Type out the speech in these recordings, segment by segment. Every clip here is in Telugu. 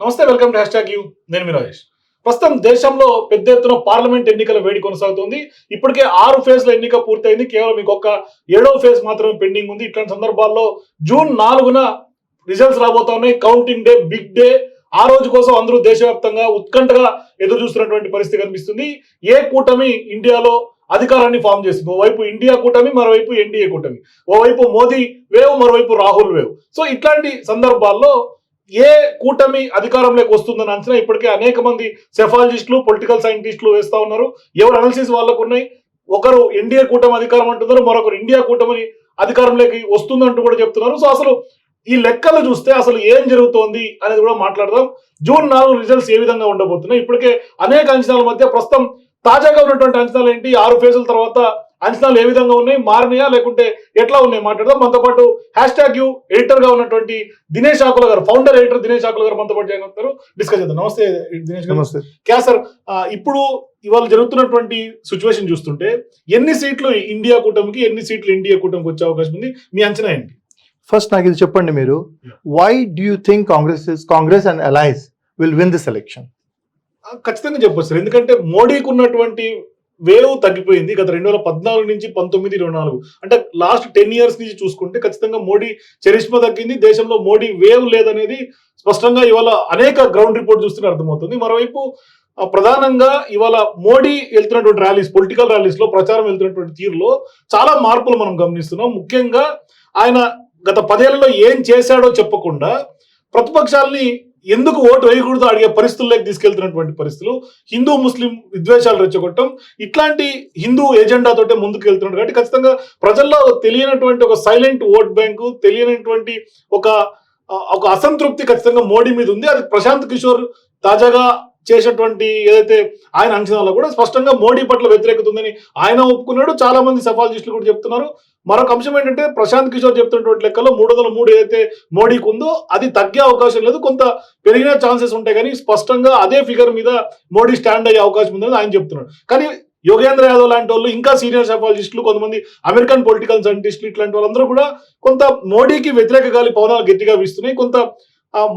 నమస్తే welcome to hash tag U. నేను మీ రాజేష్. ప్రస్తుతం దేశంలో పెద్ద ఎత్తున పార్లమెంట్ ఎన్నికల వేడి కొనసాగుతోంది. ఇప్పటికే ఆరు ఫేజ్ల ఎన్నిక పూర్తయింది. కేవలం ఇంకొక ఏడవ ఫేజ్ మాత్రమే పెండింగ్ ఉంది. ఇట్లాంటి సందర్భాల్లో జూన్ నాలుగున రిజల్ట్స్ రాబోతా ఉన్నాయి కౌంటింగ్ డే బిగ్ డే ఆ రోజు కోసం అందరూ దేశవ్యాప్తంగా ఉత్కంఠగా ఎదురు చూస్తున్నటువంటి పరిస్థితి కనిపిస్తుంది. ఏ కూటమి ఇండియాలో అధికారాన్ని ఫామ్ చేసింది? ఓవైపు ఇండియా కూటమి మరోవైపు ఎన్డీఏ కూటమి. ఓవైపు మోదీ వేవ్ మరోవైపు రాహుల్ వేవ్. సో ఇట్లాంటి సందర్భాల్లో ఏ కూటమి అధికారంలోకి వస్తుందని అంచనా ఇప్పటికే అనేక మంది సెఫాలజిస్టులు పొలిటికల్ సైంటిస్టులు వేస్తా ఉన్నారు. ఎవరు అనాలిసిస్ వాళ్ళకు ఉన్నాయి? ఒకరు ఎన్డీఏ కూటమి అధికారం అంటున్నారు మరొకరు ఇండియా కూటమి అధికారంలోకి వస్తుందంటూ కూడా చెప్తున్నారు. సో అసలు ఈ లెక్కలు చూస్తే అసలు ఏం జరుగుతోంది అనేది కూడా మాట్లాడదాం. జూన్ నాలుగు రిజల్ట్స్ ఏ విధంగా ఉండబోతున్నాయి? ఇప్పటికే అనేక అంచనాల మధ్య ప్రస్తుతం తాజాగా ఉన్నటువంటి అంచనాలు ఏంటి? ఆరు ఫేజుల తర్వాత అంచనాలు ఏ విధంగా ఉన్నాయి? మారినాయా? లేకుంటే ఎట్లా ఉన్నాయి? మాట్లాడదాం. మనతో పాటు హ్యాష్ ట్యాగ్ యూ ఎడిటర్గా ఉన్నటువంటి దినేష్ ఆకుల గారు ఫౌండర్ ఎడిటర్ దినేష్ ఆకుల గారు మనతో పాటు అవుతారు డిస్కస్ చేద్దాం. నమస్తే దినేష్ గారు. నమస్తే. క్యా సార్ ఇప్పుడు ఇవాళ జరుగుతున్నటువంటి సిచ్యువేషన్ చూస్తుంటే ఎన్ని సీట్లు ఇండియా కూటమికి ఎన్ని సీట్లు ఇండియా కూటమికి వచ్చే అవకాశం ఉంది? మీ అంచనా ఏంటి? ఫస్ట్ నాకు ఇది చెప్పండి మీరు. Why do you think Congress Congress and alliance will win this election ఖచ్చితంగా చెప్పొచ్చు సార్. ఎందుకంటే మోడీకి ఉన్నటువంటి వేలవు తగ్గిపోయింది. గత రెండు వేల పద్నాలుగు నుంచి పంతొమ్మిది ఇరవై నాలుగు. అంటే లాస్ట్ టెన్ ఇయర్స్ నుంచి చూసుకుంటే ఖచ్చితంగా మోడీ చరిష్మా తగ్గింది. దేశంలో మోడీ వేవ్ లేదనేది స్పష్టంగా ఇవాళ అనేక గ్రౌండ్ రిపోర్ట్ చూస్తూనే అర్థమవుతుంది. మరోవైపు ప్రధానంగా ఇవాళ మోడీ వెళ్తున్నటువంటి ర్యాలీస్ పొలిటికల్ ర్యాలీస్లో ప్రచారం వెళ్తున్నటువంటి తీరులో చాలా మార్పులు మనం గమనిస్తున్నాం. ముఖ్యంగా ఆయన గత పదేళ్ళలో ఏం చేశాడో చెప్పకుండా ప్రతిపక్షాల్ని ఎందుకు ఓటు వేయకూడదు అడిగే పరిస్థితుల్లోకి తీసుకెళ్తున్నటువంటి పరిస్థితులు. హిందూ ముస్లిం విద్వేషాలు రెచ్చగొట్టడం ఇట్లాంటి హిందూ ఎజెండాతోటే ముందుకు వెళ్తున్నాడు కాబట్టి ఖచ్చితంగా ప్రజల్లో తెలియనటువంటి ఒక సైలెంట్ ఓట్ బ్యాంకు తెలియనటువంటి ఒక ఒక అసంతృప్తి ఖచ్చితంగా మోడీ మీద ఉంది. అది ప్రశాంత్ కిషోర్ తాజాగా చేసినటువంటి ఏదైతే ఆయన అంచనాలో కూడా స్పష్టంగా మోడీ పట్ల వ్యతిరేకత ఉందని ఆయన ఒప్పుకున్నాడు. చాలా మంది సఫాలజిస్టులు కూడా చెప్తున్నారు. మరొక అంశం ఏంటంటే ప్రశాంత్ కిషోర్ చెప్తున్నటువంటి లెక్కలో మూడు వందల మూడు ఏదైతే మోడీకి ఉందో అది తగ్గే అవకాశం లేదు. కొంత పెరిగిన ఛాన్సెస్ ఉంటాయి కానీ స్పష్టంగా అదే ఫిగర్ మీద మోడీ స్టాండ్ అయ్యే అవకాశం ఉందని ఆయన చెప్తున్నాడు కానీ యోగేంద్ర యాదవ్ లాంటి వాళ్ళు ఇంకా సీనియర్ సైకాలజిస్టులు కొంతమంది అమెరికన్ పొలిటికల్ సైంటిస్టులు ఇట్లాంటి వాళ్ళందరూ కూడా కొంత మోడీకి వ్యతిరేక గాలి పవనాలు గట్టిగా వీస్తున్నాయి. కొంత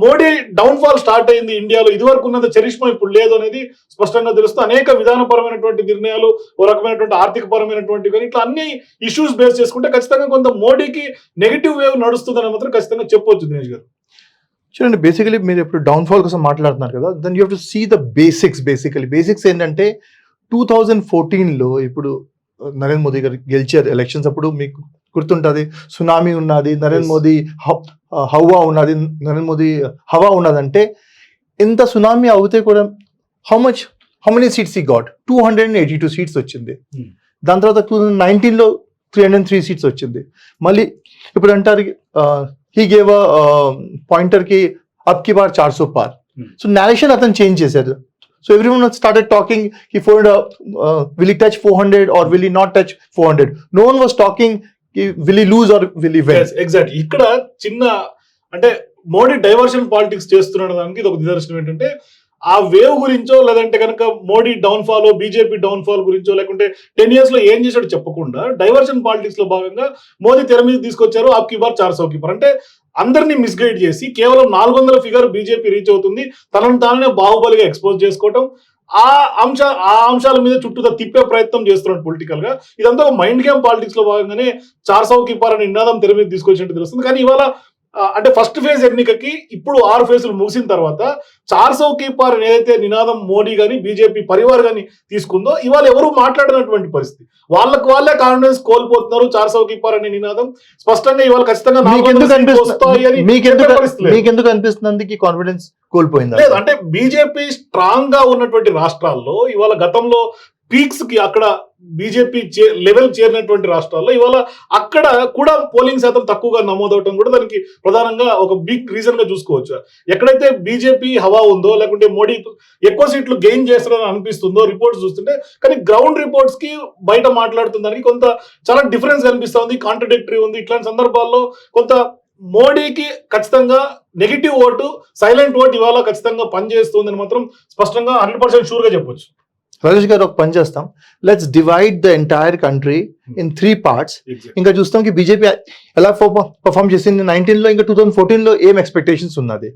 మోడీ డౌన్ ఫాల్ స్టార్ట్ అయింది ఇండియాలో. ఇదివరకు ఉన్నంత చరిష్మా ఇప్పుడు లేదు అనేది స్పష్టంగా తెలుస్తూ అనేక విధానపరమైనటువంటి నిర్ణయాలు ఓ రకమైనటువంటి ఆర్థిక పరమైనటువంటి కానీ ఇట్లా అన్ని ఇష్యూస్ బేస్ చేసుకుంటే ఖచ్చితంగా కొంత మోడీకి నెగిటివ్ వేవ్ నడుస్తుందని మాత్రం ఖచ్చితంగా చెప్పొచ్చు దినేష్ గారు. చూడండి బేసికలీ మీరు ఇప్పుడు డౌన్ ఫాల్ కోసం మాట్లాడుతున్నారు కదా then you to see the basics basically basics ఏంటంటే టూ థౌజండ్ ఫోర్టీన్లో ఇప్పుడు నరేంద్ర మోదీ గారు గెలిచారు ఎలక్షన్స్ అప్పుడు మీకు గుర్తుంటుంది. సునామీ ఉన్నది నరేంద్ర మోదీ హవ్- ఉన్నది నరేంద్ర మోదీ హవా ఉన్నదంటే ఇంత సునామీ అవుతే కూడా how much how many seats he got two hundred and eighty two seats వచ్చింది. Hmm. దాని తర్వాత టూ థౌజండ్ నైన్టీన్లో త్రీ హండ్రెడ్ త్రీ సీట్స్ వచ్చింది. మళ్ళీ ఇప్పుడు అంటారు హీ గేవ్ పాయింటర్కి అప్కి బార్ చార్ సో పార్. సో నేరేషన్ అతను చేంజ్ చేశారు. So every one started టాకింగ్కి four will touch four hundred or will not touch four hundred no one was talking will lose or will win exact ఇక్కడ చిన్న అంటే మోడీ డైవర్షన్ పాలిటిక్స్ చేస్తున్నాడు దానికి ఇది ఒక నిదర్శనం ఏంటంటే ఆ వేవ్ గురించో లేదంటే కనుక Modi down follow BJP down fall గురించో లేకుంటే టెన్ ఇయర్స్లో ఏం చేశాడో చెప్పకుండా డైవర్షన్ పాలిటిక్స్లో భాగంగా మోదీ తెర మీద తీసుకొచ్చారు ఆప్ కీపర్ బార్ చార్ సౌ కి బార్. అంటే అందరినీ మిస్గైడ్ చేసి కేవలం నాలుగు వందల ఫిగర్ బీజేపీ రీచ్ అవుతుంది తనను తానే బాహుబలిగా ఎక్స్పోజ్ చేసుకోవటం ఆ అంశ ఆ అంశాల మీద చుట్టూ తిప్పే ప్రయత్నం చేస్తున్నాడు పొలిటికల్గా. ఇదంతా ఒక మైండ్ గేమ్ పాలిటిక్స్లో భాగంగానే చార్ సౌ కి అనే నినాదం తెర మీద తీసుకొచ్చినట్టు తెలుస్తుంది. కానీ ఇవాళ అంటే ఫస్ట్ ఫేజ్ ఎన్నికకి ఇప్పుడు ఆరు ఫేజ్లు ముగిసిన తర్వాత చార్ సౌ కీ పార్ అని ఏదైతే నినాదం మోడీ గాని బీజేపీ పరివార్ గాని తీసుకుందో ఇవాళ ఎవరు మాట్లాడినటువంటి పరిస్థితి? వాళ్ళకు వాళ్ళే కాన్ఫిడెన్స్ కోల్పోతున్నారు చార్ సౌ కీ పార్ అనే నినాదం. స్పష్టంగా ఇవాళ ఖచ్చితంగా నాలుగు మీకు వందల ఎందుకు సీట్లు వస్తాయి అని అనిపిస్తుంది కాన్ఫిడెన్స్ కోల్పోయింది? లేదు అంటే బీజేపీ స్ట్రాంగ్గా ఉన్నటువంటి రాష్ట్రాల్లో ఇవాళ గతంలో పీక్స్కి అక్కడ బీజేపీ లెవెల్ చేరినటువంటి రాష్ట్రాల్లో ఇవాళ అక్కడ కూడా పోలింగ్ శాతం తక్కువగా నమోదవటం కూడా దానికి ప్రధానంగా ఒక బిగ్ రీజన్గా చూసుకోవచ్చు. ఎక్కడైతే బీజేపీ హవా ఉందో లేకుంటే మోడీ ఎక్కువ సీట్లు గెయిన్ చేస్తారని అనిపిస్తుందో రిపోర్ట్స్ చూస్తుంటే కానీ గ్రౌండ్ రిపోర్ట్స్కి బయట మాట్లాడుతున్న దానికి కొంత చాలా డిఫరెన్స్ కనిపిస్తుంది కాంట్రడిక్టరీ ఉంది. ఇట్లాంటి సందర్భాల్లో కొంత మోడీకి ఖచ్చితంగా నెగిటివ్ ఓటు సైలెంట్ ఓటు ఇవాళ ఖచ్చితంగా పనిచేస్తుందని మాత్రం స్పష్టంగా హండ్రెడ్ పర్సెంట్ షూర్గా చెప్పొచ్చు. రాజేష్ గారు ఒక పని చేస్తాం. Let's divide the entire country in three parts ఇంకా చూస్తాం కి బీజేపీ ఎలా పర్ఫామ్ చేసింది నైన్టీన్లో ఇంకా టూ థౌసండ్ ఫోర్టీన్లో ఏం ఎక్స్పెక్టేషన్స్ ఉన్నది?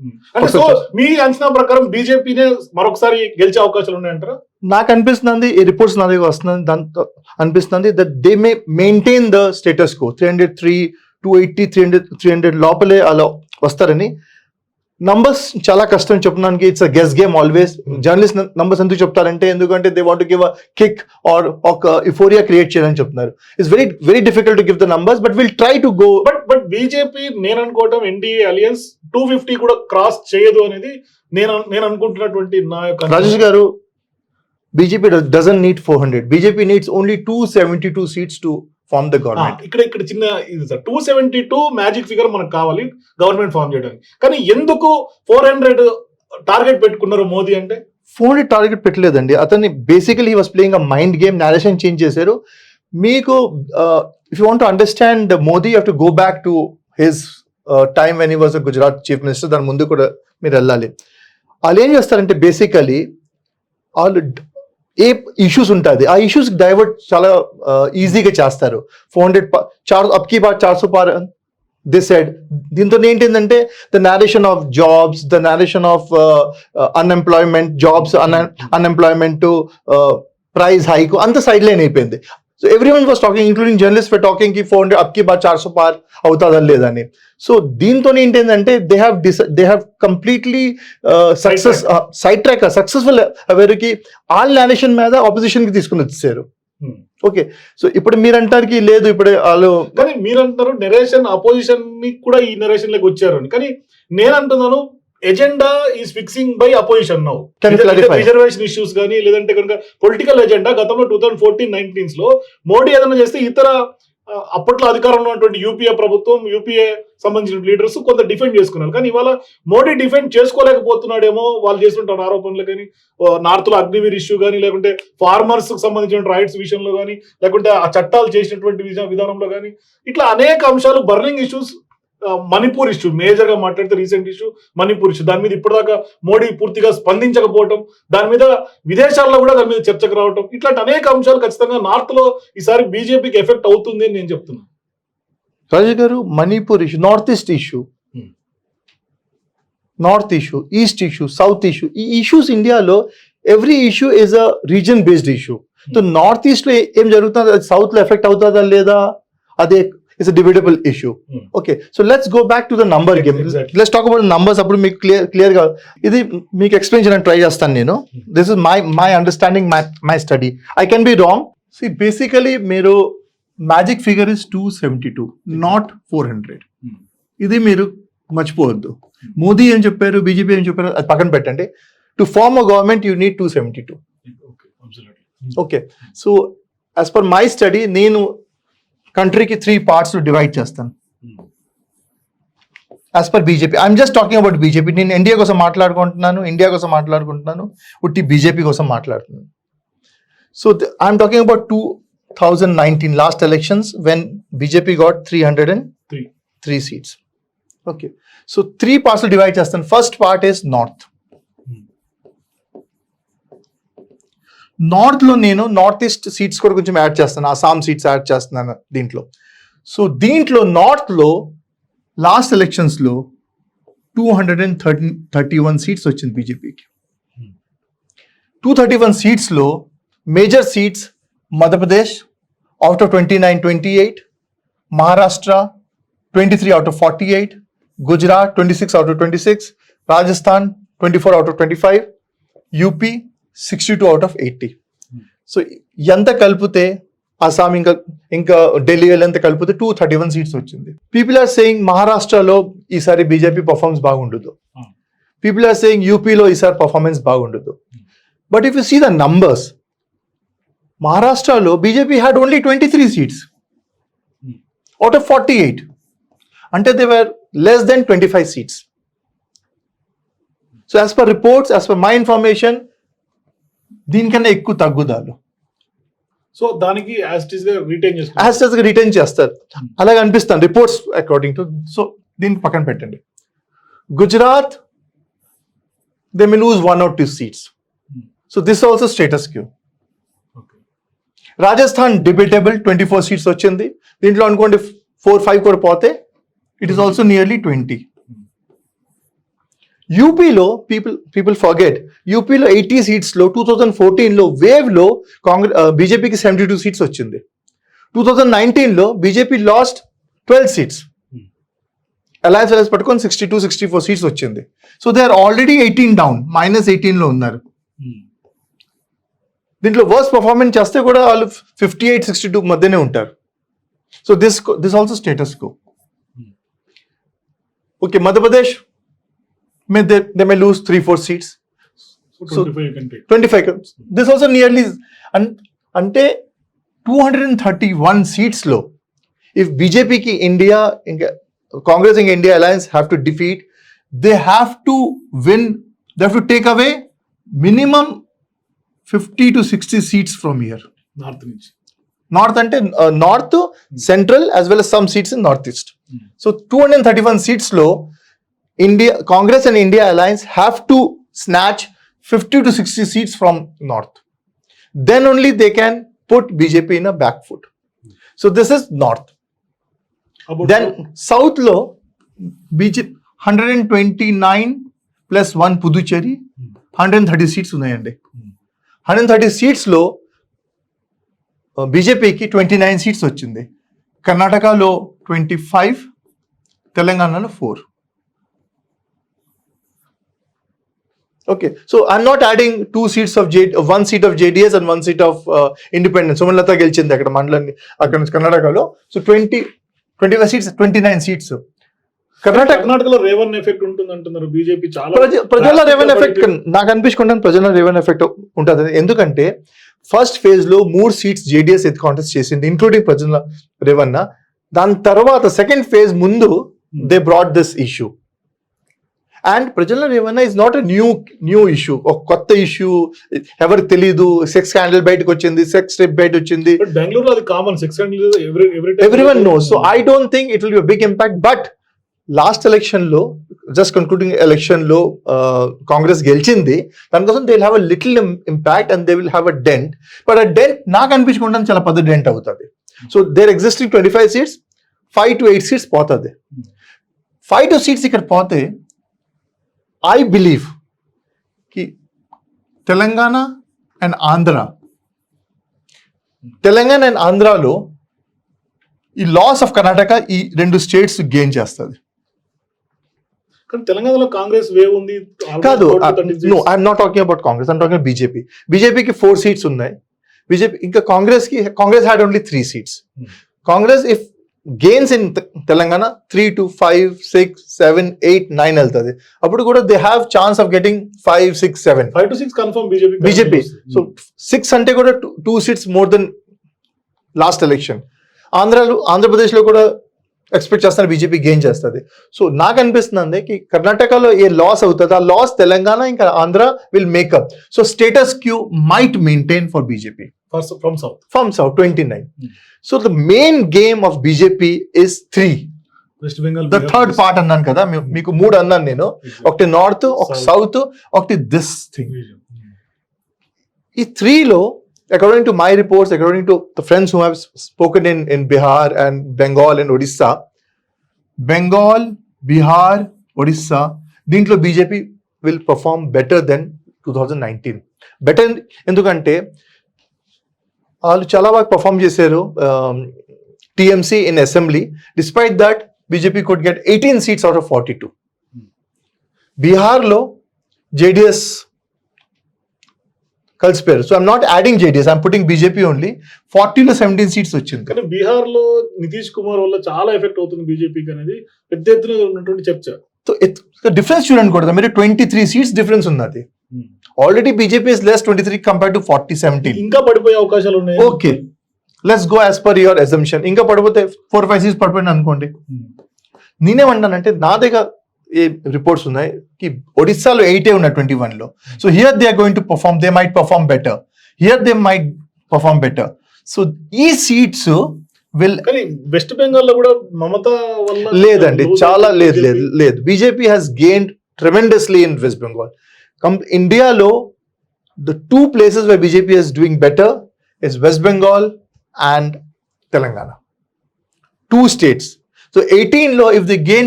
సో మీ అంచనా ప్రకారం బీజేపీనే మరొకసారి గెలిచే అవకాశాలు ఉన్నాయంటారా? నాకు అనిపిస్తుంది ఈ రిపోర్ట్స్ నా దగ్గర వస్తుంది దాంతో అనిపిస్తుంది that they may maintain the status quo three hundred three two eighty three hundred three hundred లోపలే అలా వస్తారని నంబర్స్ చాలా కష్టం చెప్పడానికి it's a guess game always journalist numbers ఎందుకు చెప్తారంటే ఎందుకంటే they want give a kick or ఒక ఇఫోరియా క్రియేట్ చేయాలని చెప్తున్నారు. It's very very difficult to give the numbers but will try to go but but BJP నేను అనుకోవటం ఎన్డీఏ అలియన్స్ టూ ఫిఫ్టీ కూడా క్రాస్ చేయదు అనేది నేను నేను అనుకుంటున్నటువంటి నా యొక్క రాజేష్ గారు BJP doesn't need four hundred BJP needs only two seventy two seats to form the government ఇక్కడ ఇక్కడ చిన్న ఇది sir. Two seventy two magic figure మనకు కావాలి గవర్నమెంట్ ఫామ్ చేయడానికి. కానీ ఎందుకు ఫోర్ హండ్రెడ్ టార్గెట్ పెట్టుకున్నారు మోదీ అంటే? ఫోన్ టార్గెట్ పెట్టలేదండి. అతన్ని basically was playing a mind game narration change చేశారు. మీకు if you want understand Modi have to go back to his time when he was Gujarat chief minister దాని ముందు కూడా మీరు వెళ్ళాలి. వాళ్ళు ఏం చేస్తారంటే బేసికలీ వాళ్ళు ఏ ఇష్యూస్ ఉంటుంది. ఆ ఇష్యూస్ డైవర్ట్ చాలా ఈజీగా చేస్తారు. ఫోర్ హండ్రెడ్ చార్ అప్కి పార్ చార్ సో పార్ దిస్ సైడ్ దీంతో ఏంటిందంటే the narration of jobs the narration of unemployment jobs an unemployment price hike అంత సైడ్ లైన్ అయిపోయింది. So every one was talking including journalist for టాకింగ్కి four hundred అప్కి బార్ చార్ సో పార్ అవుతుందా లేదని సో దీంతో ఏంటంటే they have this they have completely success side track successful ఎవరికి ఆల్ నేరేషన్ మీద ఆపోజిషన్కి తీసుకుని వచ్చేసారు. ఓకే సో ఇప్పుడు మీరు అంటారు లేదు ఇప్పుడు వాళ్ళు కానీ మీరు అంటున్నారు నెరేషన్ అపోజిషన్ని కూడా ఈ నెరేషన్లోకి వచ్చారు కానీ నేను అంటున్నాను agenda is fixing by opposition now? Reservation issues కానీ లేదంటే కనుక పొలిటికల్ ఎజెండా గతంలో టూ థౌసండ్ ఫోర్టీన్ నైన్టీన్స్లో మోడీ ఏదైనా చేస్తే ఇతర అప్పట్లో అధికారంలో ఉన్నటువంటి యూపీఏ ప్రభుత్వం యూపీఏ సంబంధించిన లీడర్స్ కొంత డిఫెండ్ చేసుకున్నారు కానీ ఇవాళ మోడీ డిఫెండ్ చేసుకోలేకపోతున్నాడేమో వాళ్ళు చేస్తుంటారు ఆరోపణలు కానీ నార్త్లో అగ్నివీర్ ఇష్యూ కానీ లేకుంటే ఫార్మర్స్కి సంబంధించిన రైట్స్ విషయంలో కానీ లేకుంటే ఆ చట్టాలు చేసినటువంటి విధా- విధానంలో కానీ ఇట్లా అనేక అంశాలు బర్నింగ్ ఇష్యూస్ మణిపూర్ ఇష్యూ మేజర్గా మాట్లాడితే రీసెంట్ ఇష్యూ మణిపూర్ ఇష్యూ దాని మీద ఇప్పటిదాకా మోడీ పూర్తిగా స్పందించకపోవటం దాని మీద విదేశాల్లో కూడా దాని మీద చర్చకు రావటం ఇట్లాంటి అనేక అంశాలు ఖచ్చితంగా నార్త్లో ఈసారి బీజేపీకి ఎఫెక్ట్ అవుతుంది అని నేను చెప్తున్నాను రాజు గారు Manipur issue north east issue. North issue east issue south issue ఈ ఇష్యూస్ ఇండియాలో every issue is a region based issue so north ఈస్ట్లో ఏ- జరుగుతుంది? అది సౌత్లో ఎఫెక్ట్ అవుతుందా లేదా? అదే it's debatable issue. Okay so let's go back to the number game. Let's talk about numbers అప్పుడు మీకు క్లియర్ క్లియర్గా ఇది మీకు ఎక్స్ప్లెయిన్ చేయడానికి ట్రై చేస్తాను నేను. This is my my understanding my my study I can be wrong see basically మీరు magic figure is two seventy two not four hundred. ఇది మీరు మర్చిపోవద్దు. మోదీ ఏం చెప్పారు? బీజేపీ ఏం చెప్పారు? అది పక్కన పెట్టండి. To form a government you need two seventy two okay so as per my study నేను కంట్రీకి త్రీ పార్ట్స్ డివైడ్ చేస్తాను. As per BJP I'm just talking about BJP నేను ఇండియా కోసం మాట్లాడుకుంటున్నాను ఇండియా కోసం మాట్లాడుకుంటున్నాను ఉట్టి బీజేపీ కోసం మాట్లాడుతున్నాను. So I'm talking about two thousand nineteen last elections when BJP got three hundred and Three. Three seats okay so three parts divide చేస్తాను. ఫస్ట్ పార్ట్ ఈస్ నార్త్ నార్త్లో నేను నార్త్ ఈస్ట్ సీట్స్ కూడా కొంచెం యాడ్ చేస్తాను. అస్సాం సీట్స్ యాడ్ చేస్తున్నాను దీంట్లో. సో దీంట్లో నార్త్లో లాస్ట్ ఎలక్షన్స్లో two hundred and thirty thirty one seats వచ్చింది బీజేపీకి two thirty one సీట్స్లో major seats Madhya Pradesh out of twenty nine twenty eight Maharashtra twenty three out of forty eight Gujarat twenty six out of twenty six Rajasthan twenty four out of twenty five UP sixty two out of eighty so ఎంత కలిపితే అస్సాం ఇంకా ఇంకా ఢిల్లీ ఎంత కలిపితే టూ థర్టీ వన్ సీట్స్ వచ్చింది పీపుల్ ఆర్ సేయింగ్ మహారాష్ట్రలో ఈసారి బీజేపీ పర్ఫార్మెన్స్ బాగుండదు. పీపుల్ ఆర్ సేయింగ్ యూపీలో ఈసారి పర్ఫార్మెన్స్ బాగుండదు. But if you see the numbers మహారాష్ట్రలో BJP had only twenty three seats. Out of forty eight అంటే they were less than twenty five seats so as per reports as per my information దీనికన్నా ఎక్కువ తగ్గుదాలు. సో దానికి గా రిటైన్ చేస్తారు. అలాగే అనిపిస్తాను రిపోర్ట్స్ అకార్డింగ్ టు సో దీన్ని పక్కన పెట్టండి. Gujarat they may lose one or two seats so this also status quo Rajasthan debatable twenty four seats వచ్చింది. దీంట్లో అనుకోండి ఫోర్ ఫైవ్ కూడా పోతే it is also nearly twenty యూపీలో పీపుల్ పీపుల్ ఫర్గెట్ యూపీలో ఎయిటీ సీట్స్లో టూ థౌజండ్ ఫోర్టీన్లో వేవ్లో కాంగ్రెస్ బీజేపీకి సెవెంటీ టూ సీట్స్ వచ్చింది. టూ థౌజండ్ నైన్టీన్లో BJP lost twelve seats alliance alliance పట్టుకొని sixty two sixty four seats వచ్చింది. So they are already eighteen down minus ఎయిటీన్లో ఉన్నారు. దీంట్లో వర్స్ పర్ఫార్మెన్స్ చేస్తే కూడా వాళ్ళు ఫిఫ్టీ ఎయిట్ సిక్స్టీ టూ మధ్యనే ఉంటారు so this this also status quo okay Madhya Pradesh may they they may lose three four seats so twenty five కంటే twenty five this also nearly అంటే two hundred and thirty one సీట్స్లో if బీజేపీకి ఇండియా ఇంకా కాంగ్రెస్ ఇంకా India alliance have to defeat they have to win they have to take away minimum fifty to sixty seats from here north నుంచి. నార్త్ అంటే north central as well as some seats in north east. So two hundred thirty one సీట్స్లో India Congress and India alliance have to snatch fifty to sixty seats from north then only they can put BJP in a back foot so this is north About then సౌత్లో BJP hundred and twenty nine plus one Puducherry hundred and thirty seats ఉన్నాయండి. హండ్రెడ్ అండ్ థర్టీ సీట్స్లో బీజేపీకి ట్వంటీ నైన్ సీట్స్ వచ్చింది. కర్ణాటకలో ట్వంటీ ఫైవ్ తెలంగాణలో four okay so I'm not adding two seats of J one seat of JDS and one seat of independents Sumalatha గెలిచింది అక్కడ మండలాన్ని అక్కడ నుంచి కర్ణాటకలో. So twenty twenty five seats twenty nine seats Karnataka కర్ణాటకలో రేవన్ ఎఫెక్ట్ ఉంటుంది అంటున్నారు. బీజేపీ చాలా ప్రజ- ప్రజల రెవెన్ ఎఫెక్ట్. నాకు అనిపించుకుంటాను ప్రజల రెవెన్ ఎఫెక్ట్ ఉంటుంది. ఎందుకంటే ఫస్ట్ ఫేజ్లో మూడు సీట్స్ జేడిఎస్ ఎత్ కాంటెస్ట్ చేసింది ఇంక్లూడింగ్ ప్రజల రేవన్న దాని తర్వాత సెకండ్ ఫేజ్ ముందు they brought this issue and Prajwal Revanna is not a new new issue ఒక కొత్త ఇష్యూ ఎవరికి తెలీదు. సెక్స్ స్కాండల్ బయటకు వచ్చింది. సెక్స్ రేప్ బయట వచ్చింది. బట్ బెంగళూరులో అది common sex every every everyone know so I don't think it will be big impact but last ఎలక్షన్లో జస్ట్ కన్క్లూడింగ్ ఎలక్షన్లో కాంగ్రెస్ గెలిచింది. దానికోసం they have a little impact and they will have a dent but ఆ డెంట్ నాకు అనిపించుకుంటాను చాలా పెద్ద డెంట్ అవుతుంది. So their existing twenty five seats five to eight seats పోతుంది. ఫైవ్ టు సీట్స్ ఇక్కడ పోతే ఐ బిలీవ్కి తెలంగాణ అండ్ ఆంధ్ర తెలంగాణ అండ్ ఆంధ్రాలో ఈ లాస్ ఆఫ్ కర్ణాటక ఈ రెండు స్టేట్స్ గెయిన్ చేస్తుంది. కానీ తెలంగాణలో కాంగ్రెస్ వేవ్ ఉంది కాదు 40 30 seats. No I'm not talking about Congress I'm talking BJP బీజేపీకి ఫోర్ సీట్స్ ఉన్నాయి. బీజేపీ ఇంకా కాంగ్రెస్కి Congress had only three seats. Congress if gains in Telangana three to five six seven eight nine వెళ్తుంది. అప్పుడు కూడా they have chance of getting five six seven five to six confirm BJP BJP so six అంటే కూడా two seats more than last election ఆంధ్రాలో ఆంధ్రప్రదేశ్లో కూడా ఎక్స్పెక్ట్ చేస్తున్నారు బీజేపీ గెయిన్ చేస్తుంది. సో నాకు అనిపిస్తుంది కి కర్ణాటకలో ఏ లాస్ అవుతుంది ఆ లాస్ తెలంగాణ ఇంకా Andhra will make up so status quo might maintain for BJP south from south twenty nine Hmm. So the main game of BJP is three West Bengal the third part అన్నాను కదా మీకు మూడు అన్నాను నేను. ఒకటి నార్త్ ఒక South. సౌత్ ఒకటి దిస్ థింగ్ ఈ త్రీలో according to my reports according to the friends who have spoken in in Bihar and Bengal and Odisha Bengal Bihar Odisha దీంట్లో BJP will perform better than two thousand nineteen better ఎందుకంటే వాళ్ళు చాలా బాగా పర్ఫామ్ చేశారు TMC in assembly despite that BJP could get eighteen seats out of forty two బీహార్లో జేడిఎస్ కలిసిపోయారు. So I'm not adding JDS I'm putting BJP only ఫార్టీలో seventeen seats వచ్చింది. కానీ బీహార్లో నితీష్ కుమార్ వల్ల చాలా ఎఫెక్ట్ అవుతుంది బీజేపీకి అనేది పెద్ద ఎత్తున ఉన్నటువంటి చర్చ. సో డిఫరెన్స్ చూడండి కూడా మీరు ట్వంటీ త్రీ సీట్స్ డిఫరెన్స్ ఉన్నది already BJP is less twenty three compare to forty seventeen ఇంకా పడిపోయే అవకాశాలు ఉన్నాయి? Okay let's go as per your assumption ఇంకా పడిపోతే ఫోర్ ఫైవ్ సీట్స్ పడిపోయింది అనుకోండి. నేనేమంటానంటే నా దగ్గర ఏ రిపోర్ట్స్ ఉన్నాయి కి ఒడిస్సాలో ఎయిటే ఉన్నాయి ట్వంటీ వన్లో so here they are going to perform they might perform better here they might perform better so ఈ సీట్స్ విల్ వెస్ట్ బెంగాల్లో కూడా మమతా వల్ల లేదండి చాలా లేదు లేదు. లేదు. BJP has gained tremendously in West Bengal ఇండియాలో the two places why BJP is doing better is West Bengal and Telangana. Two states. So 18 లో if they gain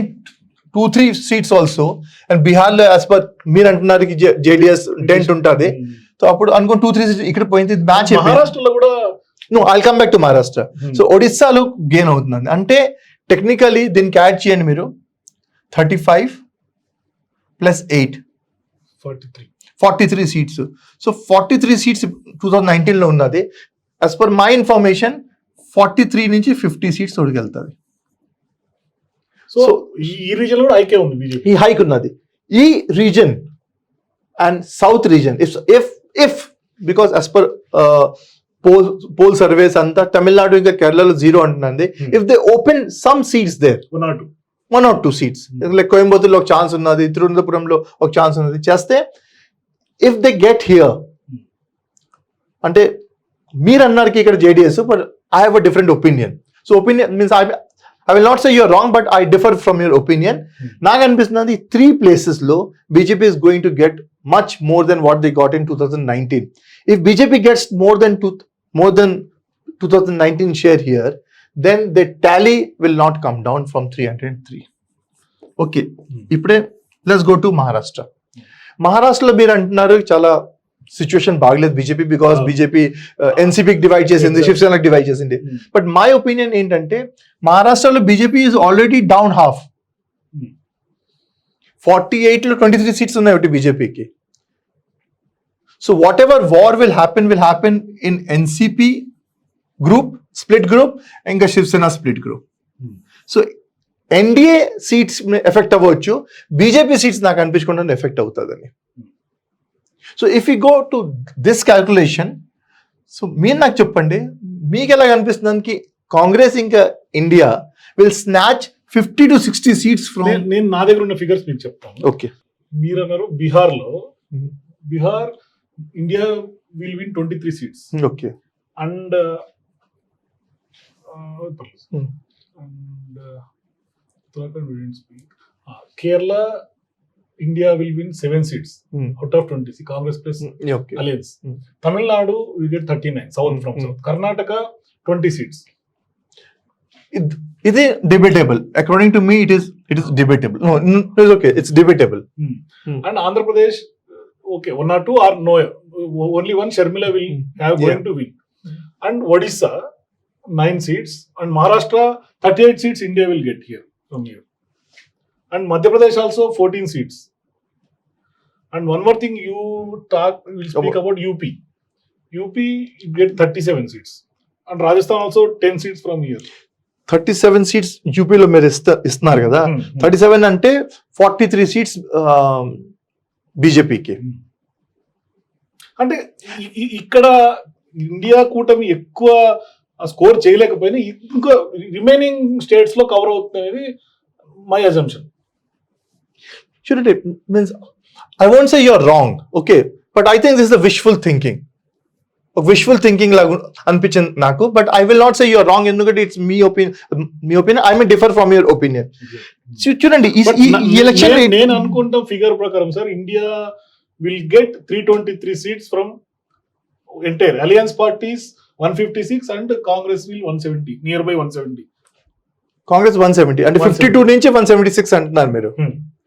two three seats also and Bihar లో as per మీరు అంటున్నారు జేడిఎస్ డెంట్ ఉంటుంది. సో అప్పుడు అనుకుని టూ త్రీ సీట్స్ ఇక్కడ పోయింది మ్యాచ్ మహారాష్ట్రలో కూడా no I'll come back to Maharashtra so ఒడిస్సాలో gain అవుతుందండి. అంటే టెక్నికలీ దీనికి యాడ్ చేయండి మీరు. Thirty five plus eight forty three seats so forty three seats two thousand నైన్టీన్లో ఉన్నది. As per my information forty three నుంచి ఫిఫ్టీ సీట్స్ తొడిగెళ్తుంది సో ఈ రీజన్ కూడా ఐకే ఉంది బీజేపీ ఈ హైక్ ఉన్నది. ఈ region and south region if if if because as per poll poll surveys అంతా తమిళనాడు ఇంకా కేరళలో జీరో అంటున్నది. If they open some seats there one or two seats. Like కోయంబత్తూర్లో ఒక ఛాన్స్ ఉన్నది తిరువనంతపురంలో ఒక ఛాన్స్ ఉన్నది చేస్తే ఇఫ్ దే గెట్ హియర్. అంటే మీరు అన్నారుకి ఇక్కడ JDS but I have a different opinion so opinion means I I will not say you're wrong but I differ from your opinion. నాకు అనిపిస్తున్నది త్రీ ప్లేసెస్లో BJP is going to get much more than what they got in two thousand nineteen if BJP gets more than two more than two thousand nineteen share here tally will not come down from three hundred three okay ఇప్పుడే లెట్స్ గో టు మహారాష్ట్ర మహారాష్ట్రలో మీరు అంటున్నారు చాలా సిచ్యువేషన్ బాగలేదు బీజేపీ బికాస్. బీజేపీ ఎన్సీపీకి డివైడ్ చేసింది. శివసేనకి డివైడ్ చేసింది Hmm. బట్ మై ఒపీనియన్ ఏంటంటే మహారాష్ట్రలో BJP is already down half Hmm. Forty ఎయిట్లో ట్వంటీ త్రీ సీట్స్ ఉన్నాయి ఒకటి బీజేపీకి so whatever war will happen will happen in NCP group split group ఇంకా Shiv Sena split group. Hmm. So NDA seats effect అవ్వచ్చు. బీజేపీ సీట్స్ నాకు అనిపించకుండా ఎఫెక్ట్ అవుతుందని. So if you go to this calculation so మీరు నాకు చెప్పండి. మీకు ఎలా అనిపిస్తుంది కాంగ్రెస్ ఇంకా India will snatch fifty to sixty seats from నేను- నా దగ్గర ఉన్న ఫిగర్స్ మీకు చెప్తాను. ఓకే మీరు అన్నారు బీహార్లో Bihar India will win twenty three seats okay and Hmm. And Uttarakhand will speak Kerala India will win seven seats out of twenty Congress plus okay alliance Hmm. Tamil Nadu will get thirty nine south Hmm, from hmm. South Karnataka twenty seats ఇది debatable according to me it is it is debatable okay it's debatable Hmm. And Andhra Pradesh okay one or two or no only one Sharmila will Hmm. Have Yeah. Going to win and Odisha nine seats and Maharashtra thirty eight seats India will get here from here and Madhya Pradesh also fourteen seats and one more thing you talk will speak about UP UP get thirty seven seats and Rajasthan also ten seats from here thirty seven seats యూపీలో మీరు ఇస్తా ఇస్తున్నారు కదా? Hmm. థర్టీ సెవెన్ అంటే ఫార్టీ త్రీ సీట్స్ బీజేపీకి అంటే ఇక్కడ ఇండియా కూటమి ఎక్కువ స్కోర్ చేయలేకపోయినా ఇంకా రిమైనింగ్ స్టేట్స్లో కవర్ అవుతుంది అనేది మై అజంప్షన్ చూడండి means I won't say you're wrong okay but I think this the wishful thinking ఒక విష్ఫుల్ థింకింగ్ లాగా అనిపించింది నాకు but I will not say you're wrong ఎందుకంటే ఇట్స్ మీ opinion me opinion I may differ from your opinion చూడండి ఈ ఎలక్షన్ నేను అనుకుంటాం ఫిగర్ ప్రకారం sir India will get three twenty three seats from entire alliance parties one fifty six and Congress will one seventy near by one seventy. Congress one seventy అంటే ఫిఫ్టీ టూ నుంచి వన్ సెవెంటీ సిక్స్ అంటున్నారు మీరు.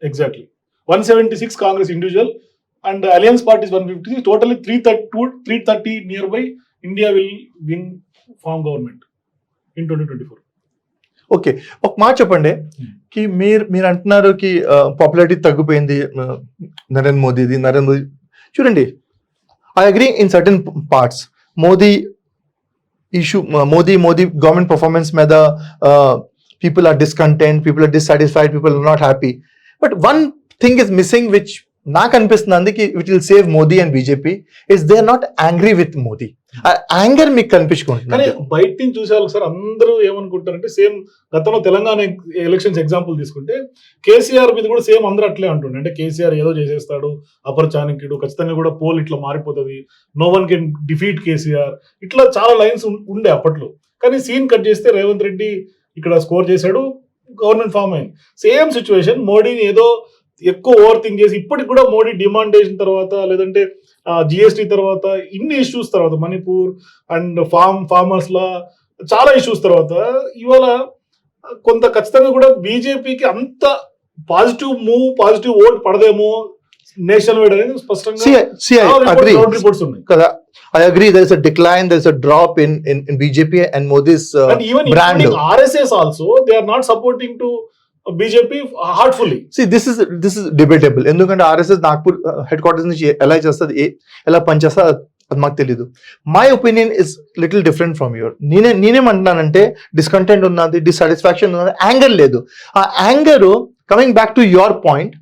Exactly one seventy six Congress individual and alliance parties one fifty totally three thirty two three thirty near by India will win form government in twenty twenty four okay ఒక మాట చెప్పండి. Hmm. కి మీరు మీరు అంటున్నారు కి పాపులారిటీ తగ్గిపోయింది నరేంద్ర మోదీది నరేంద్ర మోదీ. చూడండి I agree in certain parts Modi issue Modi Modi government performance మీద people are discontent people are dissatisfied people are not happy but one thing is missing which నాకు అనిపిస్తుంది అందుకే which will save Modi and BJP is they are not angry with Modi Anger మీకు కానీ కనిపించుకుంటుంది బయట నుంచి చూసేవాళ్ళు సార్ అందరూ ఏమనుకుంటారంటే సేమ్ గతంలో తెలంగాణ ఎలక్షన్స్ ఎగ్జాంపుల్ తీసుకుంటే కేసీఆర్ మీద కూడా సేమ్ అందరూ అట్లే అంటుండే. అంటే కేసీఆర్ ఏదో చేసేస్తాడు అపర చాణక్యుడు ఖచ్చితంగా కూడా పోల్ ఇట్లా మారిపోతుంది no one can defeat KCR. ఇట్లా చాలా లైన్స్ ఉండే అప్పట్లో. కానీ సీన్ కట్ చేస్తే రేవంత్ రెడ్డి ఇక్కడ స్కోర్ చేశాడు గవర్నమెంట్ ఫామ్ అయింది. సేమ్ సిచ్యువేషన్ మోడీని ఏదో ఎక్కువ ఓవర్ థింక్ చేసి ఇప్పటికి కూడా మోడీ డిమాండ్ చేసిన తర్వాత లేదంటే జిఎస్టి తర్వాత ఇన్ని ఇష్యూస్ తర్వాత Manipur and farm farmers law చాలా ఇష్యూస్ తర్వాత ఇవాళ కొంత ఖచ్చితంగా కూడా బీజేపీకి అంత పాజిటివ్ మూవ్ పాజిటివ్ ఓట్ పడదేమో నేషనల్ వైడ్ అనేది స్పష్టంగా see, I agree. There is a decline. There is a drop in in, in BJP and Modi's. Uh, and even brand. RSS also they are not supporting to BJP heartfully see, this is this is debatable. ఎందుకంటే ఆర్ఎస్ఎస్ నాగ్పూర్ హెడ్ క్వార్టర్స్ నుంచి ఎలా చేస్తుంది ఎలా పనిచేస్తుంది అది మాకు తెలియదు my opinion is little different from your నేనే నేనేమంటున్నానంటే డిస్కంటెంట్ ఉన్నది డిస్సాటిస్ఫాక్షన్ ఉన్నది యాంగర్ లేదు ఆ anger coming back to your point.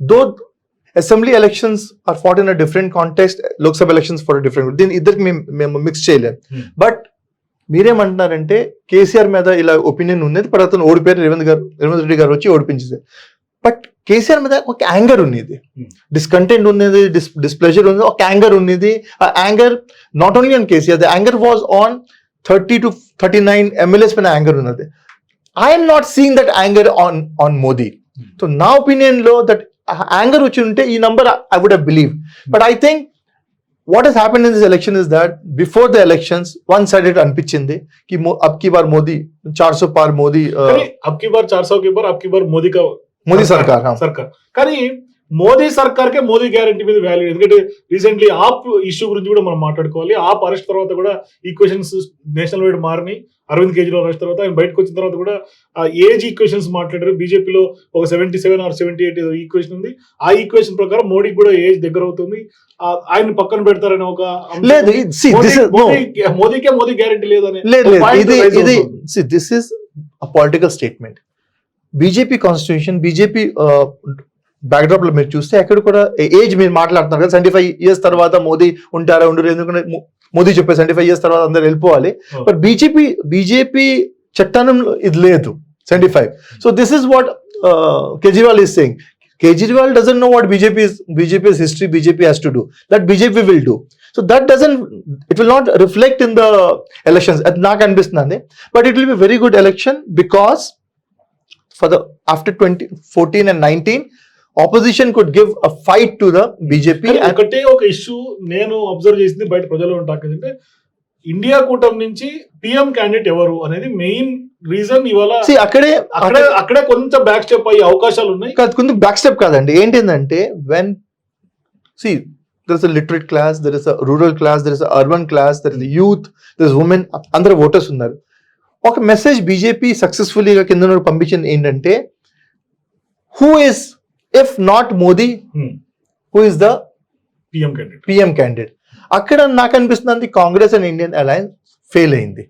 Though assembly elections are fought in a different context Lok Sabha elections for different దీని ఇద్దరికి మేము మేము మిక్స్ చేయలేము Hmm. బట్ మీరేమంటున్నారంటే కేసీఆర్ మీద ఇలా ఒపీనియన్ ఉన్నది అతను ఓడిపోయారు రేవంత్ గారు రేవంత్ రెడ్డి గారు వచ్చి ఓడిపించేది బట్ కేసీఆర్ మీద ఒక యాంగర్ ఉన్నది Hmm. డిస్కంటెంట్ ఉన్నది డిస్ డిస్ప్లెజర్ ఉన్నది ఒక యాంగర్ ఉన్నది ఆ anger not only on KCR the anger was on thirty two thirty nine MLAs పైన యాంగర్ ఉన్నది. I'm not seeing that anger on on Modi so నా ఒపీనియన్లో దట్ యాంగర్ వచ్చి ఉంటే ఈ number I would believe but I think what has happened in this election is that before the elections, one side it unpitched ki ab ki bar Modi, 400 par Modi. Uh, ab ki bar 400 ke par, ab ki bar Modi ka... Modi sarkar, sarkar. Kari, Modi సర్కార్ కే మోదీ గ్యారంటీ మీద వాల్యూ ఎందుకంటే రీసెంట్లీ ఆప్ ఇష్యూ గురించి కూడా మనం మాట్లాడుకోవాలి. ఆప్ అరెస్ట్ తర్వాత కూడా ఈక్వేషన్స్ నేషనల్ వైడ్ మారినాయి. అరవింద్ కేజ్రీవాల్ అరెస్ట్ తర్వాత ఆయన బయటకు వచ్చిన తర్వాత కూడా ఆ ఏజ్ ఈక్వేషన్స్ మాట్లాడారు. బీజేపీలో ఒక seventy seven or seventy eight equation ఉంది. ఆ ఈక్వేషన్ ప్రకారం మోడీకి కూడా ఏజ్ దగ్గర అవుతుంది. ఆయన పక్కన పెడతారనే ఒక లేదు మోదీకే మోదీ గ్యారంటీ లేదనే ఇది. This is a political statement BJP constitution BJP బ్యాక్డ్రాప్లో మీరు చూస్తే అక్కడ కూడా ఏజ్ మీరు మాట్లాడుతున్నారు కదా సెవెంటీ ఫైవ్ ఇయర్స్ తర్వాత మోదీ ఉంటారా ఉండరు. ఎందుకంటే మోదీ చెప్పే సెవెంటీ ఫైవ్ ఇయర్స్ తర్వాత అందరు వెళ్ళిపోవాలి. బట్ బీజేపీ బీజేపీ చట్టానంలో ఇది లేదు seventy five so this is what Kejriwal is saying Kejriwal doesn't no what BJP BJP's history BJP has to do that BJP will do so that doesn't it will not reflect in the elections అది నాకు అనిపిస్తుంది but it will be very good election because for the after twenty fourteen and nineteen opposition could give a fight to the BJP ఒకటే ఒక ఇష్యూ నేను అబ్జర్వ్ చేసింది బయట ప్రజలు ఉంటాక ఏంటంటే ఇండియా కూటమి నుంచి పిఎం క్యాండిడేట్ ఎవరు అనేది మెయిన్ రీజన్ ఇవాళ అక్కడే అక్కడే అక్కడే కొంచెం బ్యాక్ స్టెప్ అయ్యే అవకాశాలు ఉన్నాయి. కాదు కొంచెం బ్యాక్ స్టెప్ కాదండి ఏంటిందంటే when see there is a literate class there is a rural class there is a urban class there is youth there is women అందరు ఓటర్స్ ఉన్నారు. ఒక మెసేజ్ బీజేపీ సక్సెస్ఫుల్లీగా కింద పంపించింది ఏంటంటే who is if not Modi who is the PM candidate PM candidate అక్కడ నాకు అనిపిస్తుంది Congress and Indian alliance fail అయింది.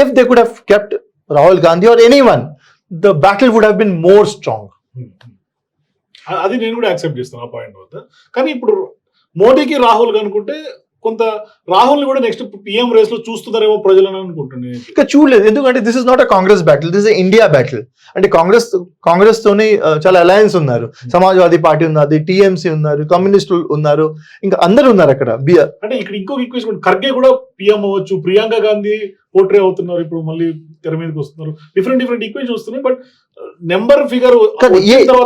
If they could have kept Rahul Gandhi or any one the battle would have been more strong అది నేను కూడా యాక్సెప్ట్ చేస్తాను ఆ పాయింట్ వద్ద. కానీ ఇప్పుడు మోడీకి రాహుల్ అనుకుంటే కొంత రాహుల్ని కూడా నెక్స్ట్ పిఎం రేస్లో చూస్తున్నారేమో ప్రజలు అని అనుకుంటున్నాను నేను. ఇంకా చూడలేదు. ఎందుకంటే this is not a Congress battle this India battle అంటే కాంగ్రెస్ కాంగ్రెస్ తోని చాలా అలయన్స్ ఉన్నారు. సమాజ్వాదీ పార్టీ ఉన్నది టిఎంసీ ఉన్నారు కమ్యూనిస్టులు ఉన్నారు ఇంకా అందరు ఉన్నారు అక్కడ. బి- అంటే ఇక్కడ ఇంకొక ఈక్వేషన్ ఖర్గే కూడా పిఎం అవ్వచ్చు ప్రియాంక గాంధీ పోర్ట్రే అవుతున్నారు. ఇప్పుడు మళ్ళీ తెర మీదకి వస్తున్నారు. డిఫరెంట్ డిఫరెంట్ ఈక్వేషన్ వస్తున్నాయి. బట్ నెంబర్ ఫిగర్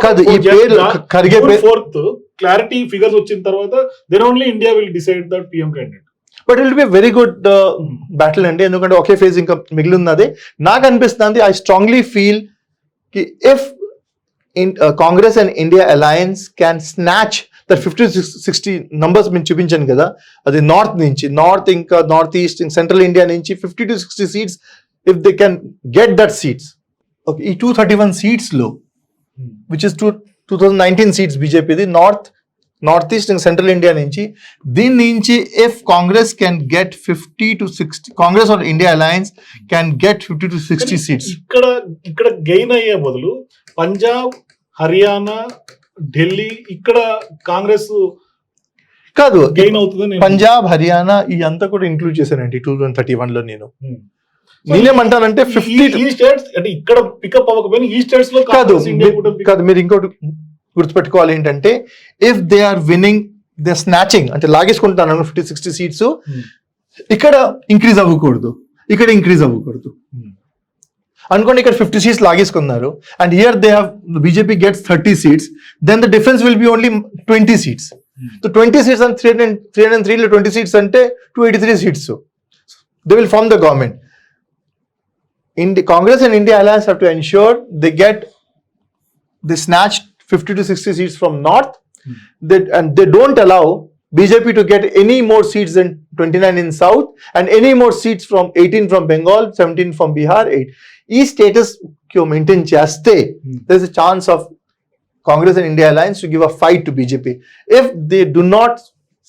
కాదు, ఈ పేరు ఖర్గే ఫోర్త్ క్లారిటీ ఫిగర్స్ వచ్చిన తర్వాత then only India will decide that PM candidate but it be very good battle అండి. ఎందుకంటే ఒకే ఫేజ్ ఇంకా మిగిలి ఉన్నది నాకు అనిపిస్తుంది I strongly ఫీల్కి if Congress and India alliance can snatch that fifty sixty numbers మేము చూపించాను కదా. అది నార్త్ నుంచి నార్త్ ఇంకా నార్త్ ఈస్ట్ సెంట్రల్ ఇండియా నుంచి fifty to sixty seats if they can get that seats okay ఈ two thirty one సీట్స్లో which is two two thousand nineteen seats బీజేపీది north north east ఇంకా సెంట్రల్ ఇండియా నుంచి. దీని నుంచి if Congress can get fifty to sixty Congress or India alliance can get fifty to sixty seats ఇక్కడ ఇక్కడ గెయిన్ అయ్యే బదులు పంజాబ్ హర్యానా ఢిల్లీ ఇక్కడ కాంగ్రెస్ కాదు గెయిన్ అవుతుందని నేను- పంజాబ్ హర్యానా ఈ అంతా కూడా ఇంక్లూడ్ చేశానండి టూ థౌసండ్ థర్టీ వన్లో నేను. Hmm. నేనేమంటానంటే ఫిఫ్టీ ఈ స్టేట్స్ అంటే ఇక్కడ పికప్ అవ్వకపోయినా ఈ స్టేట్స్లో కాదు కాదు మీరు ఇంకోటి గుర్తుపెట్టుకోవాలి ఏంటంటే if they are winning they snatching అంటే లాగేసుకుంటాను ఫిఫ్టీ సిక్స్టీ సీట్స్. ఇక్కడ ఇంక్రీజ్ అవ్వకూడదు. ఇక్కడ ఇంక్రీజ్ అవ్వకూడదు. Hmm. అనుకోండి ఇక్కడ fifty seats లాగేసుకున్నారు and here they have BJP gets thirty seats then the difference will be only twenty seats so twenty seats and three hundred three hundred త్రీలో ట్వంటీ సీట్స్ అంటే two eighty three seats they will form the government Indi- Congress and India Alliance have to ensure they get they snatched 50 to 60 seats from North, they, and they don't allow BJP to get any more seats than 29 in South, and any more seats from 18 from Bengal, 17 from Bihar, 8. ఈ స్టేటస్ మెయింటైన్ చేస్తే there's a chance of Congress and India Alliance to give a fight to BJP. If they do not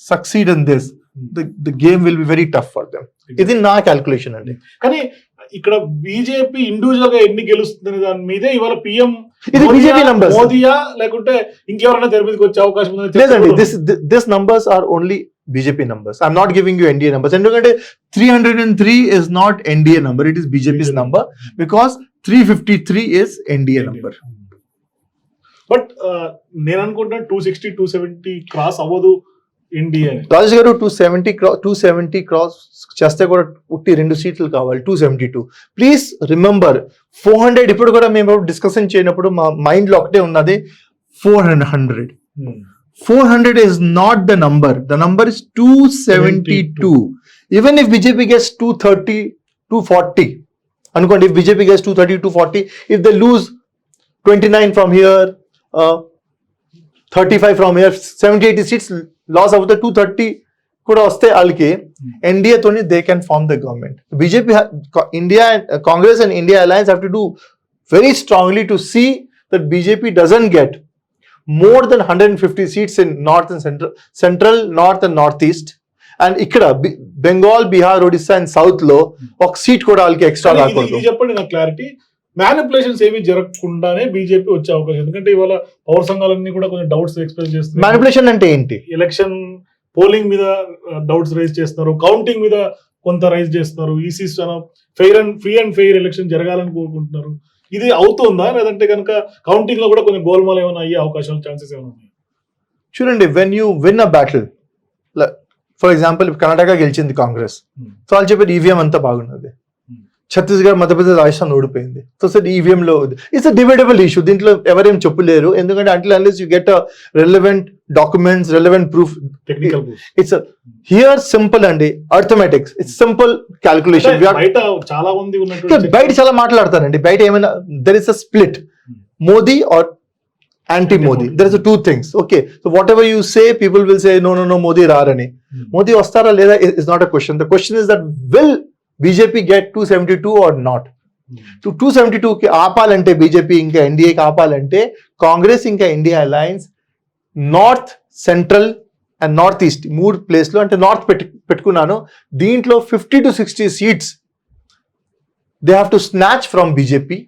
succeed in this, the, the game will be very tough for them. ఇది నా క్యాల్కులేషన్ అండి కానీ ఇక్కడ బీజేపీ ఇండివిజువల్గా ఎన్ని గెలుస్తుంది దాని మీదే ఇవాళ పిఎం ఇది BJP numbers. మోదీయా లేకుంటే ఇంకెవరైనా తెర మీదకి వచ్చే అవకాశం ఉందని లేదండి this this numbers are only BJP numbers I'm not giving you NDA numbers ఎందుకంటే three hundred and three is not NDA number it is BJP's BJP. Number because three fifty three is NDA number but నేను అనుకుంటున్నా two sixty two seventy cross అవ్వదు. Rajesh garu two seventy two seventy cross చేస్తే కూడా ఉట్టి రెండు సీట్లు కావాలి two seventy two please remember four hundred ఇప్పుడు కూడా మేము డిస్కషన్ చేయనప్పుడు మా మైండ్లో ఒకటే ఉన్నది four hundred four hundred is not the number the number is two seventy two even if BJP gets two thirty two forty అనుకోండి if BJP gets two thirty two forty if the lose twenty nine from here thirty five from here seventy eighty seats loss అవుతే టూ థర్టీ కూడా వస్తే వాళ్ళకి ఎన్డీఏతోని they can form the government BJP India Congress and India alliance have to do very strongly to see that BJP doesn't get more than hundred and fifty seats in north and central central north and north east and ఇక్కడ బెంగాల్ బీహార్ ఒడిస్సా అండ్ సౌత్లో ఒక సీట్ కూడా వాళ్ళకి ఎక్స్ట్రా కానీ ఇది- రాకూడదు ఇది చెప్పండి నాకు క్లారిటీ మ్యానిపులేషన్స్ ఏమి జరగకుండానే బీజేపీ వచ్చే అవకాశం. ఎందుకంటే ఇవాళ పౌర సంఘాలన్నీ కూడా కొంచెం డౌట్స్ ఎక్స్ప్రెస్ చేస్తున్నాయి. మ్యానిపులేషన్ అంటే ఏంటి? ఎలక్షన్ పోలింగ్ మీద డౌట్స్ రైజ్ చేస్తున్నారు. కౌంటింగ్ మీద కొంత రైజ్ చేస్తున్నారు. EC fair and free and fair election జరగాలని కోరుకుంటున్నారు. ఇది అవుతుందా? లేదంటే కనుక కౌంటింగ్లో కూడా కొంచెం గోల్మాల్ ఏమైనా అయ్యే అవకాశాలు ఛాన్సెస్ ఏమైనా ఉన్నాయి? చూడండి when you win a battle for example Karnataka గెలిచింది కాంగ్రెస్. సో వాళ్ళు చెప్పారు ఈవీఎం అంతా బాగున్నది. ఛత్తీస్గఢ్ మధ్యప్రదేశ్ రాజస్థాన్ ఓడిపోయింది. సో సార్ ఈవీఎం లో ఇట్స్ అ డిబేటబుల్ ఇష్యూ దీంట్లో ఎవరేం చెప్పలేరు. ఎందుకంటే అంటే unless you get relevant documents relevant proof technical it's here simple అండి. అర్థమెటిక్స్ ఇట్స్ సింపుల్ క్యాల్కులేషన్ బయట చాలా బయట చాలా మాట్లాడతారండి. బయట ఏమైనా there is a split Modi or anti Modi there is two things okay so whatever you say people will say no no no Modi రారని. Modi వస్తారా లేదా is not a question the question is that will BJP get two seventy two or not two seventy టూకి ఆపాలంటే బీజేపీ ఇంకా ఎన్డీఏకి ఆపాలంటే కాంగ్రెస్ ఇంకా India alliance north central and north east మూడు ప్లేస్లో అంటే నార్త్ పెట్టు పెట్టుకున్నాను. దీంట్లో fifty to sixty seats they have to snatch from BJP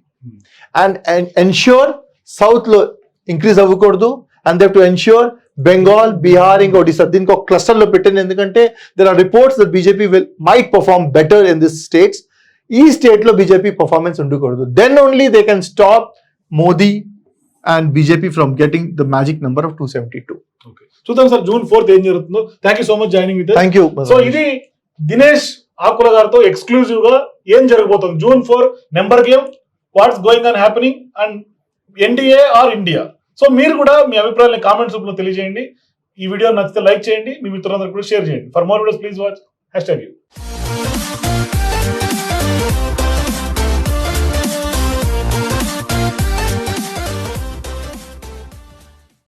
and ensure సౌత్లో ఇంక్రీజ్ అవ్వకూడదు and they to ensure Bengal Bihar ఇంకా ఒడిశా దీనికి ఒక cluster లో పెట్టింది ఎందుకంటే there are reports that BJP will might perform better in this states ఈ స్టేట్లో బీజేపీ పర్ఫార్మెన్స్ ఉండకూడదు. Then only they can stop Modi and BJP from getting the magic number of two seventy two చూద్దాం సార్ జూన్ ఫోర్త్ ఏం జరుగుతుందో. Thank you so much joining with thank you so ఇది దినేష్ ఆకుల గారితో ఎక్స్క్లూజివ్గా ఏం జరగబోతుంది? June four number game what's going on happening and NDA or India so మీరు కూడా మీ అభిప్రాయాలను కామెంట్స్ రూపంలో తెలియజేయండి. ఈ వీడియో నచ్చితే లైక్ చేయండి. మీ మిత్రులందరూ కూడా షేర్ చేయండి. For more videos please watch hashtag you